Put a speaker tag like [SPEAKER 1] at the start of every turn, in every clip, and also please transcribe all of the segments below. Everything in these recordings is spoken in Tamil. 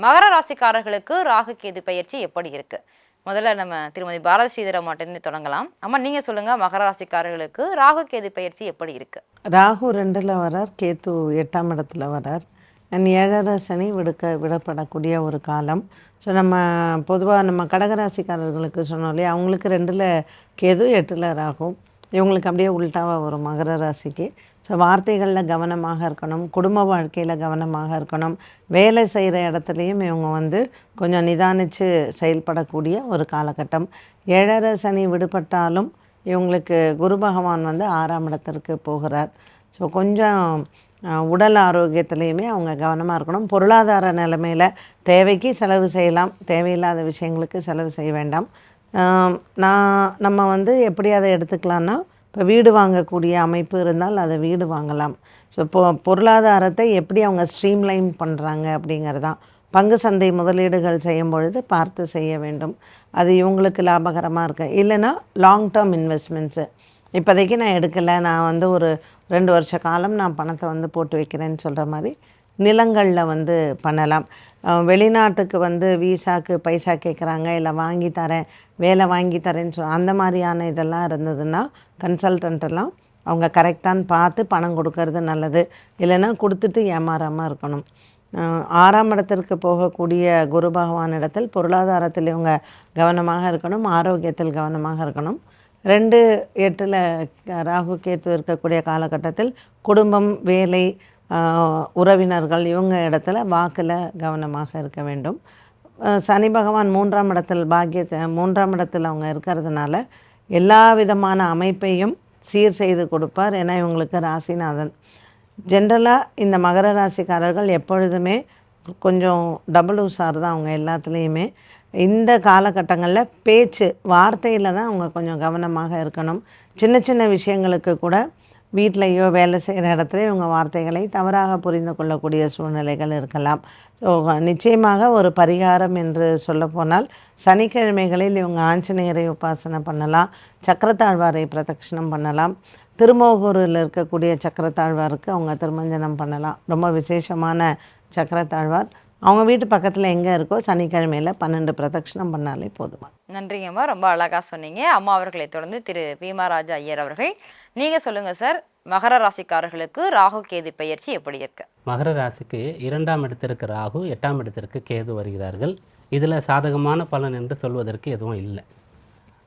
[SPEAKER 1] மகர ராசிக்காரர்களுக்கு ராகு கேது பயிற்சி எப்படி இருக்கு? முதல்ல நம்ம திருமதி பாரத ஸ்ரீதரம் மட்டும் தொடங்கலாம். அம்மா நீங்க சொல்லுங்க மகர ராசிக்காரர்களுக்கு ராகு கேது பயிற்சி எப்படி இருக்கு?
[SPEAKER 2] ராகு ரெண்டில் வரார் கேத்து எட்டாம் இடத்துல வரார். ஏழரை சனி விடுக்க விடப்படக்கூடிய ஒரு காலம். ஸோ நம்ம பொதுவாக நம்ம கடகராசிக்காரர்களுக்கு சொன்னோம் இல்லையா அவங்களுக்கு ரெண்டில் கேது எட்டில் ராகும் இவங்களுக்கு அப்படியே உள்டாவாக வரும் மகர ராசிக்கு. ஸோ வார்த்தைகளில் கவனமாக இருக்கணும் குடும்ப வாழ்க்கையில் கவனமாக இருக்கணும். வேலை செய்கிற இடத்துலையும் இவங்க வந்து கொஞ்சம் நிதானித்து செயல்படக்கூடிய ஒரு காலகட்டம். ஏழரை சனி விடுபட்டாலும் இவங்களுக்கு குரு பகவான் வந்து ஆறாம் இடத்திற்கு போகிறார். ஸோ கொஞ்சம் உடல் ஆரோக்கியத்துலேயுமே அவங்க கவனமாக இருக்கணும். பொருளாதார நிலைமையில் தேவைக்கு செலவு செய்யலாம். தேவையில்லாத விஷயங்களுக்கு செலவு செய்ய வேண்டாம். நான் நம்ம வந்து எப்படி அதை எடுத்துக்கலான்னா இப்போ வீடு வாங்கக்கூடிய அமைப்பு இருந்தால் அதை வீடு வாங்கலாம். ஸோ இப்போ பொருளாதாரத்தை எப்படி அவங்க ஸ்ட்ரீம்லைன் பண்ணுறாங்க அப்படிங்கிறது தான் பங்கு சந்தை முதலீடுகள் செய்யும் பொழுது பார்த்து செய்ய வேண்டும். அது இவங்களுக்கு லாபகரமாக இருக்கு. இல்லைன்னா லாங் டேர்ம் இன்வெஸ்ட்மெண்ட்ஸு இப்போதைக்கு நான் எடுக்கலை. நான் வந்து ஒரு ரெண்டு வருஷ காலம் நான் பணத்தை வந்து போட்டு வைக்கிறேன்னு சொல்கிற மாதிரி நிலங்களில் வந்து பண்ணலாம். வெளிநாட்டுக்கு வந்து வீசாக்கு பைசா கேட்குறாங்க இல்லை வாங்கி தரேன் வேலை வாங்கி தரேன்னு சொல் அந்த மாதிரியான இதெல்லாம் இருந்ததுன்னா கன்சல்டன்ட் எல்லாம் அவங்க கரெக்டான்னு பார்த்து பணம் கொடுக்கறது நல்லது. இல்லைன்னா கொடுத்துட்டு ஏமாறாமல் இருக்கணும். ஆறாம் இடத்திற்கு போகக்கூடிய குரு பகவான் இடத்தில் பொருளாதாரத்தில் இவங்க கவனமாக இருக்கணும் ஆரோக்கியத்தில் கவனமாக இருக்கணும். ரெண்டு எட்டில் ராகு கேத்து இருக்கக்கூடிய காலகட்டத்தில் குடும்பம் வேலை உறவினர்கள் இவங்க இடத்துல வாக்கில் கவனமாக இருக்க வேண்டும். சனி பகவான் மூன்றாம் இடத்தில் பாக்கியத்தை மூன்றாம் இடத்தில் அவங்க இருக்கிறதுனால எல்லா விதமான அமைப்பையும் சீர் செய்து கொடுப்பார் ஏன்னா இவங்களுக்கு ராசிநாதன். ஜென்ரலாக இந்த மகர ராசிக்காரர்கள் எப்பொழுதுமே கொஞ்சம் டபுள் உஷார் தான் அவங்க எல்லாத்துலேயுமே. இந்த காலகட்டங்களில் பேச்சு வார்த்தையில் தான் அவங்க கொஞ்சம் கவனமாக இருக்கணும். சின்ன சின்ன விஷயங்களுக்கு கூட வீட்டிலையோ வேலை செய்கிற இடத்துல இவங்க வார்த்தைகளை தவறாக புரிந்து கொள்ளக்கூடிய சூழ்நிலைகள் இருக்கலாம். ஸோ நிச்சயமாக ஒரு பரிகாரம் என்று சொல்லப்போனால் சனிக்கிழமைகளில் இவங்க ஆஞ்சநேயரை உபாசனை பண்ணலாம் சக்கரத்தாழ்வாரை பிரதட்சணம் பண்ணலாம் திருமோகூரில் இருக்கக்கூடிய சக்கரத்தாழ்வாருக்கு அவங்க திருமஞ்சனம் பண்ணலாம். ரொம்ப விசேஷமான சக்கரத்தாழ்வார். அவங்க வீட்டு பக்கத்தில் எங்கே இருக்கோ சனிக்கிழமையில் பன்னெண்டு பிரதட்சணம் பண்ணாலே போதுமா.
[SPEAKER 1] நன்றிங்கம்மா. ரொம்ப அழகாக சொன்னீங்க. அம்மா அவர்களை தொடர்ந்து திரு பீமாராஜா ஐயர் அவர்கள். நீங்கள் சொல்லுங்கள் சார் மகர ராசிக்காரர்களுக்கு ராகு கேது பயிற்சி எப்படி இருக்கு?
[SPEAKER 3] மகர ராசிக்கு இரண்டாம் இடத்திற்கு ராகு எட்டாம் இடத்திற்கு கேது வருகிறார்கள். இதில் சாதகமான பலன் என்று சொல்வதற்கு எதுவும் இல்லை.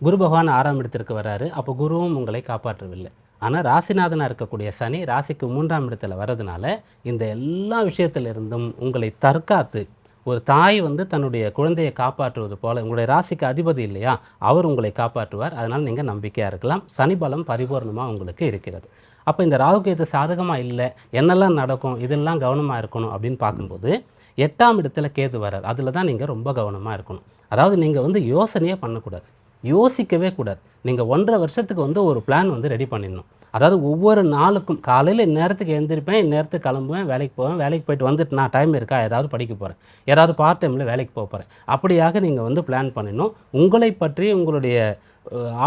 [SPEAKER 3] குரு பகவான் ஆறாம் இடத்திற்கு வராரு. அப்போ குருவும் உங்களை காப்பாற்றவில்லை. ஆனால் ராசிநாதனாக இருக்கக்கூடிய சனி ராசிக்கு மூன்றாம் இடத்துல வர்றதுனால இந்த எல்லா விஷயத்திலிருந்தும் உங்களை தற்காத்து ஒரு தாய் வந்து தன்னுடைய குழந்தையை காப்பாற்றுவது போல உங்களுடைய ராசிக்கு அதிபதி இல்லையா? அவர் உங்களை காப்பாற்றுவார். அதனால் நீங்கள் நம்பிக்கையாக இருக்கலாம். சனி பலம் பரிபூர்ணமாக உங்களுக்கு இருக்கிறது. அப்போ இந்த ராகுகேது சாதகமாக இல்லை என்னெல்லாம் நடக்கும் இதெல்லாம் கவனமாக இருக்கணும் அப்படின்னு பார்க்கும்போது எட்டாம் இடத்துல கேது வரார் அதில் தான் நீங்கள் ரொம்ப கவனமாக இருக்கணும். அதாவது நீங்கள் வந்து யோசனையே பண்ணக்கூடாது. யோசிக்கவே கூடாது. நீங்கள் ஒன்றரை வருஷத்துக்கு வந்து ஒரு பிளான் வந்து ரெடி பண்ணிடணும். அதாவது ஒவ்வொரு நாளுக்கும் காலையில் இந்நேரத்துக்கு எழுந்திருப்பேன் இந்நேரத்துக்கு கிளம்புவேன் வேலைக்கு போவேன் வேலைக்கு போயிட்டு வந்துட்டு நான் டைம் இருக்கா? ஏதாவது படிக்க போகிறேன் ஏதாவது பார்ட் டைமில் வேலைக்கு போக போகிறேன் அப்படியாக நீங்கள் வந்து பிளான் பண்ணிடணும். உங்களை பற்றி உங்களுடைய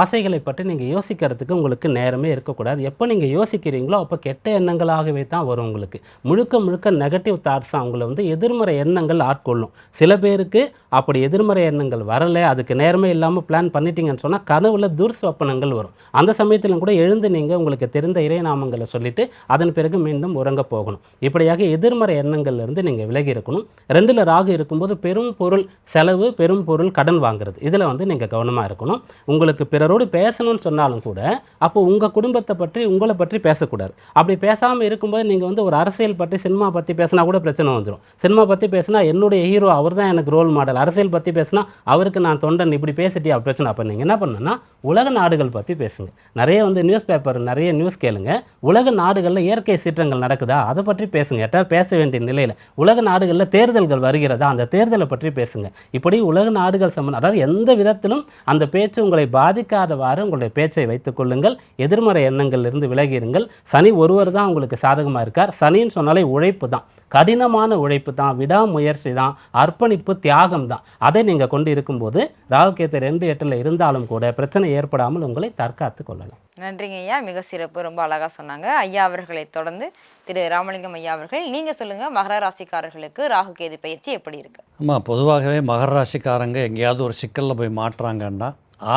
[SPEAKER 3] ஆசைகளை பற்றி நீங்கள் யோசிக்கிறதுக்கு உங்களுக்கு நேரமே இருக்கக்கூடாது. எப்போ நீங்கள் யோசிக்கிறீங்களோ அப்போ கெட்ட எண்ணங்களாகவே தான் வரும் உங்களுக்கு. முழுக்க முழுக்க நெகட்டிவ் தாட்ஸ் அவங்கள வந்து எதிர்மறை எண்ணங்கள் ஆட்கொள்ளும். சில பேருக்கு அப்படி எதிர்மறை எண்ணங்கள் வரலை அதுக்கு நேரமே இல்லாமல் பிளான் பண்ணிட்டீங்கன்னு சொன்னால் கனவுல துர்ஸ்வப்பனங்கள் வரும். அந்த சமயத்திலும் கூட எழுந்து நீங்கள் உங்களுக்கு தெரிந்த இறைநாமங்களை சொல்லிட்டு அதன் பிறகு மீண்டும் உறங்க போகணும். இப்படியாக எதிர்மறை எண்ணங்கள்லேருந்து நீங்கள் விலகி இருக்கணும். ரெண்டில் ராகு இருக்கும்போது பெரும் பொருள் செலவு பெரும் பொருள் கடன் வாங்குறது. இதில் வந்து நீங்கள் கவனமாக இருக்கணும். உங்களுக்கு பிறரோடு பேசணும்னு சொன்னாலும் கூட அப்போ உங்கள் குடும்பத்தை பற்றி உங்களை பற்றி பேசக்கூடாது. அப்படி பேசாமல் இருக்கும்போது நீங்கள் வந்து ஒரு அரசியல் பற்றி சினிமா பற்றி பேசினா கூட பிரச்சனை வந்துடும் சினிமா பற்றி பேசினா என்னுடைய ஹீரோ அவர் தான் எனக்கு ரோல் மாடல் அரசியல் பற்றி பேசினா அவருக்கு நான் தொண்டன் இப்படி பேசிட்டியா? பிரச்சனை. அப்போ நீங்கள் என்ன பண்ணணும்னா உலக உலக நாடுகள் பற்றி பேசுங்க. நிறைய வந்து நியூஸ் பேப்பர் நிறைய நியூஸ் கேளுங்க. உலக நாடுகளில் இயற்கை சீற்றங்கள் நடக்குதா? அதை பற்றி பேசுங்க. எட்டாவது பேச வேண்டிய நிலையில் உலக நாடுகளில் தேர்தல்கள் வருகிறதா? அந்த தேர்தலை பற்றி பேசுங்க. இப்படி உலக நாடுகள் சம்பந்தம் அதாவது எந்த விதத்திலும் அந்த பேச்சு உங்களை பாதிக்காதவாறு உங்களுடைய பேச்சை வைத்துக் கொள்ளுங்கள். எதிர்மறை எண்ணங்களிலிருந்து விலகிருங்கள் சனி ஒருவர் தான் உங்களுக்கு சாதகமாக இருக்கார். சனின்னு சொன்னாலே உழைப்பு தான். கடினமான உழைப்பு தான் விடாமுயற்சி தான் அர்ப்பணிப்பு தியாகம் தான். அதை நீங்கள் கொண்டு இருக்கும்போது ராகுகேத்து ரெண்டு எட்டில் இருந்தாலும் கூட பிரச்சனை ஏற்படாமல் உங்களை தற்காத்து கொள்ளலாம்.
[SPEAKER 1] நன்றிங்க ஐயா. மிக சிறப்பு. ரொம்ப அழகா சொன்னாங்க. ஐயா அவர்களை தொடர்ந்து திரு ராமலிங்கம் ஐயா அவர்கள். நீங்க சொல்லுங்க மகர ராசிக்காரர்களுக்கு ராகு கேது பயிற்சி எப்படி இருக்கு?
[SPEAKER 4] ஆமாம் பொதுவாகவே மகர ராசிக்காரங்க எங்கேயாவது ஒரு சிக்கலில் போய் மாட்டுறாங்கன்னா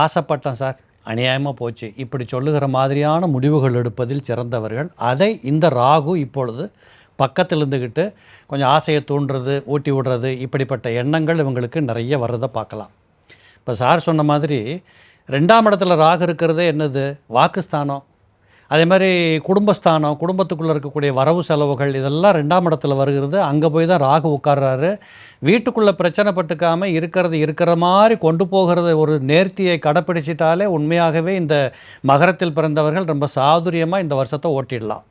[SPEAKER 4] ஆசைப்பட்டேன் சார். அநியாயமாக போச்சு. இப்படி சொல்லுகிற மாதிரியான முடிவுகள் எடுப்பதில் சிறந்தவர்கள். அதை இந்த ராகு இப்பொழுது பக்கத்தில் இருந்துக்கிட்டு கொஞ்சம் ஆசையை தூண்டுறது ஊட்டி விடுறது இப்படிப்பட்ட எண்ணங்கள் இவங்களுக்கு நிறைய வர்றதை பார்க்கலாம். இப்போ சார் சொன்ன மாதிரி ரெண்டாம் இடத்துல ராகு இருக்கிறதே என்னது? வாக்குஸ்தானம். அதே மாதிரி குடும்பஸ்தானம் குடும்பத்துக்குள்ளே இருக்கக்கூடிய வரவு செலவுகள் இதெல்லாம் ரெண்டாம் இடத்துல வருகிறது. அங்கே போய் தான் ராகு உட்கார்றாரு. வீட்டுக்குள்ளே பிரச்சனை பட்டுக்காமல் இருக்கிறது இருக்கிற மாதிரி கொண்டு போகிறது ஒரு நேர்த்தியை கடைப்பிடிச்சிட்டாலே உண்மையாகவே இந்த மகரத்தில் பிறந்தவர்கள் ரொம்ப சாதுரியமாக இந்த வருஷத்தை ஓட்டிடலாம்.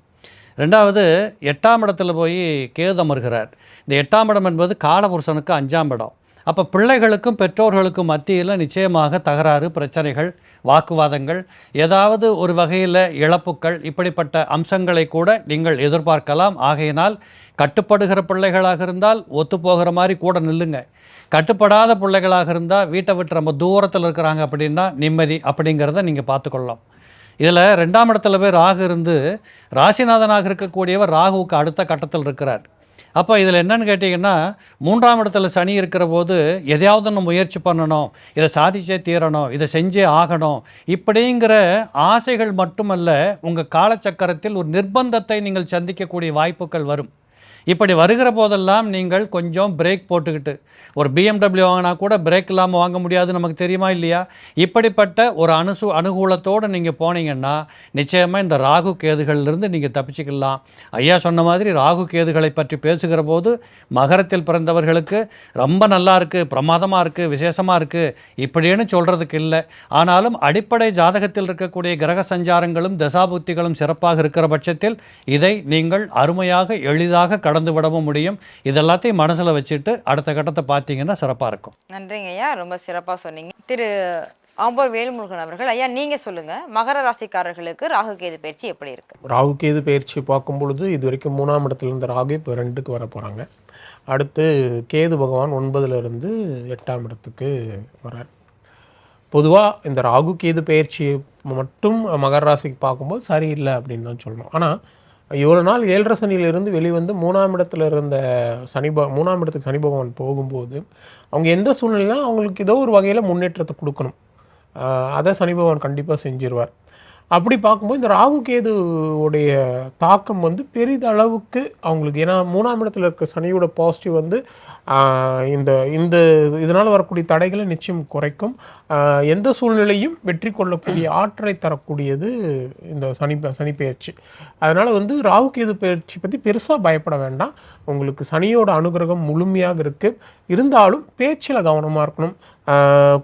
[SPEAKER 4] ரெண்டாவது எட்டாம் இடத்துல போய் கேது அமர்கிறார். இந்த எட்டாம் இடம் என்பது காலபுருஷனுக்கு அஞ்சாம் இடம். அப்போ பிள்ளைகளுக்கும் பெற்றோர்களுக்கும் மத்தியில் நிச்சயமாக தகராறு பிரச்சனைகள் வாக்குவாதங்கள் ஏதாவது ஒரு வகையில் இழப்புக்கள் இப்படிப்பட்ட அம்சங்களை கூட நீங்கள் எதிர்பார்க்கலாம். ஆகையினால் கட்டுப்படுகிற பிள்ளைகளாக இருந்தால் ஒத்து போகிற மாதிரி கூட நில்லுங்க. கட்டுப்படாத பிள்ளைகளாக இருந்தால் வீட்டை விட்டு ரொம்ப தூரத்தில் இருக்கிறாங்க அப்படின்னா நிம்மதி அப்படிங்கிறத நீங்கள் பார்த்துக்கொள்ளலாம். இதில் ரெண்டாம் இடத்துல போய் ராகு இருந்து ராசிநாதனாக இருக்கக்கூடியவர் ராகுவுக்கு அடுத்த கட்டத்தில் இருக்கிறார். அப்போ இதில் என்னன்னு கேட்டிங்கன்னா மூன்றாம் இடத்துல சனி இருக்கிற போது எதையாவது ஒன்று முயற்சி பண்ணணும் இதை சாதிச்சே தீரணும் இதை செஞ்சே ஆகணும். இப்படிங்கிற ஆசைகள் மட்டுமல்ல உங்கள் காலச்சக்கரத்தில் ஒரு நிர்பந்தத்தை நீங்கள் சந்திக்கக்கூடிய வாய்ப்புகள் வரும். இப்படி வருகிற போதெல்லாம் நீங்கள் கொஞ்சம் பிரேக் போட்டுக்கிட்டு ஒரு பிஎம்டபிள்யூ வாங்கினா கூட பிரேக் இல்லாமல் வாங்க முடியாது நமக்கு தெரியுமா இல்லையா? இப்படிப்பட்ட ஒரு அனுசு அனுகூலத்தோடு நீங்கள் போனீங்கன்னா நிச்சயமாக இந்த ராகு கேதுகளிலிருந்து நீங்கள் தப்பிச்சுக்கலாம். ஐயா சொன்ன மாதிரி ராகு கேதுகளை பற்றி பேசுகிற போது மகரத்தில் பிறந்தவர்களுக்கு ரொம்ப நல்லா இருக்குது பிரமாதமாக இருக்குது விசேஷமாக இருக்குது இப்படின்னு சொல்கிறதுக்கு இல்லை. ஆனாலும் அடிப்படை ஜாதகத்தில் இருக்கக்கூடிய கிரக சஞ்சாரங்களும் தசாபுத்திகளும் சிறப்பாக இருக்கிற பட்சத்தில் இதை நீங்கள் அருமையாக எளிதாக கடந்து விடவும் முடியும். இதெல்லாத்தையும் மனசில் வச்சுட்டு அடுத்த கட்டத்தை பார்த்தீங்கன்னா சிறப்பாக இருக்கும்.
[SPEAKER 1] நன்றிங்க ஐயா. ரொம்ப சிறப்பா சொன்னீங்க. திரு ஆம்பூர் வேல்முருகன் அவர்கள் ஐயா நீங்க சொல்லுங்க. மகர ராசிக்காரர்களுக்கு ராகு கேது பயிற்சி எப்படி இருக்கு?
[SPEAKER 5] ராகு கேது பயிற்சி பார்க்கும் பொழுது இது வரைக்கும் மூணாம் இடத்துல இருந்த ராகு இப்போ ரெண்டுக்கு வர போகிறாங்க அடுத்து கேது பகவான் ஒன்பதுல இருந்து எட்டாம் இடத்துக்கு வரார். பொதுவாக இந்த ராகு கேது பயிற்சி மட்டும் மகர ராசிக்கு பார்க்கும்போது சரியில்லை அப்படின்னு தான் சொல்லணும் ஆனால் இவ்வளோ நாள் ஏழரை சனியிலிருந்து வெளிவந்து மூணாம் இடத்துல இருந்த சனி ப மூணாம் இடத்துக்கு சனி பகவான் போகும்போது அவங்க எந்த சூழ்நிலையிலும் அவங்களுக்கு ஏதோ ஒரு வகையில் முன்னேற்றத்தை கொடுக்கணும். அதை சனி பகவான் கண்டிப்பாக செஞ்சிருவார். அப்படி பார்க்கும்போது இந்த ராகு உடைய தாக்கம் வந்து பெரிதளவுக்கு அவங்களுக்கு ஏன்னா மூணாம் இடத்துல இருக்க சனியோட பாசிட்டிவ் வந்து இந்த இந்த இதனால் வரக்கூடிய தடைகளை நிச்சயம் குறைக்கும். எந்த சூழ்நிலையும் வெற்றி கொள்ளக்கூடிய ஆற்றலை தரக்கூடியது இந்த சனி சனி பயிற்சி அதனால் வந்து ராகு கேது பயிற்சி பற்றி பெருசாக பயப்பட வேண்டாம். உங்களுக்கு சனியோட அனுகிரகம் முழுமையாக இருக்குது இருந்தாலும் பேச்சில் கவனமாக இருக்கணும்.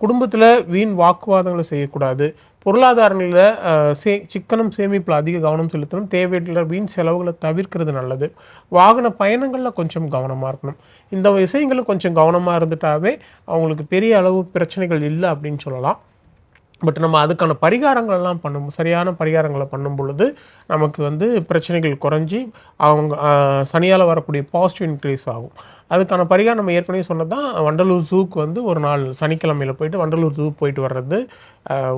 [SPEAKER 5] குடும்பத்தில் வீண் வாக்குவாதங்களை செய்யக்கூடாது. பொருளாதார நிலையில் சே சிக்கனம் சேமிப்பில் அதிக கவனம் செலுத்தணும். தேவையில்லை வீண் செலவுகளை தவிர்க்கிறது நல்லது. வாகன பயணங்களில் கொஞ்சம் கவனமாக இருக்கணும். இந்த விஷயங்களும் கொஞ்சம் கவனமாக இருந்துட்டாவே அவங்களுக்கு பெரிய அளவு பிரச்சனைகள் இல்லை அப்படின்னு சொல்லலாம். பட் நம்ம அதுக்கான பரிகாரங்கள்லாம் பண்ணும் சரியான பரிகாரங்களை பண்ணும் பொழுது நமக்கு வந்து பிரச்சனைகள் குறைஞ்சி அவங்க சனியால் வரக்கூடிய பாசிட்டிவ் இன்க்ரீஸ் ஆகும். அதுக்கான பரிகாரம் நம்ம ஏற்கனவே சொன்னது தான் வண்டலூர் ஜூக்கு வந்து ஒரு நாள் சனிக்கிழமையில் போயிட்டு வண்டலூர் ஜூ போயிட்டு வர்றது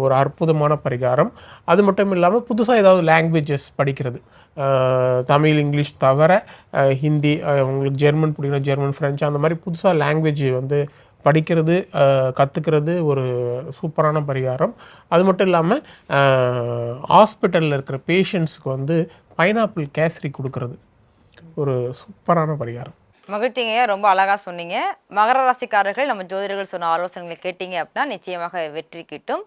[SPEAKER 5] ஒரு அற்புதமான பரிகாரம். அது மட்டும் இல்லாமல் புதுசாக ஏதாவது லாங்குவேஜஸ் படிக்கிறது. தமிழ் இங்கிலீஷ் தவிர ஹிந்தி உங்களுக்கு ஜெர்மன் பிடிக்கணும் ஜெர்மன் ஃப்ரெஞ்சு அந்த மாதிரி புதுசாக லாங்குவேஜ் வந்து படிக்கிறது கற்றுக்கிறது ஒரு சூப்பரான பரிகாரம். அது மட்டும் இல்லாமல் ஹாஸ்பிட்டலில் இருக்கிற பேஷண்ட்ஸ்க்கு வந்து பைனாப்பிள் கேசரி கொடுக்கறது ஒரு சூப்பரான பரிகாரம்.
[SPEAKER 1] மகிழ்ச்சிங்க. ரொம்ப அழகாக சொன்னீங்க. மகர ராசிக்காரர்கள் நம்ம ஜோதிடர்கள் சொன்ன ஆலோசனைகளை கேட்டீங்க அப்படின்னா நிச்சயமாக வெற்றி கிட்டும்.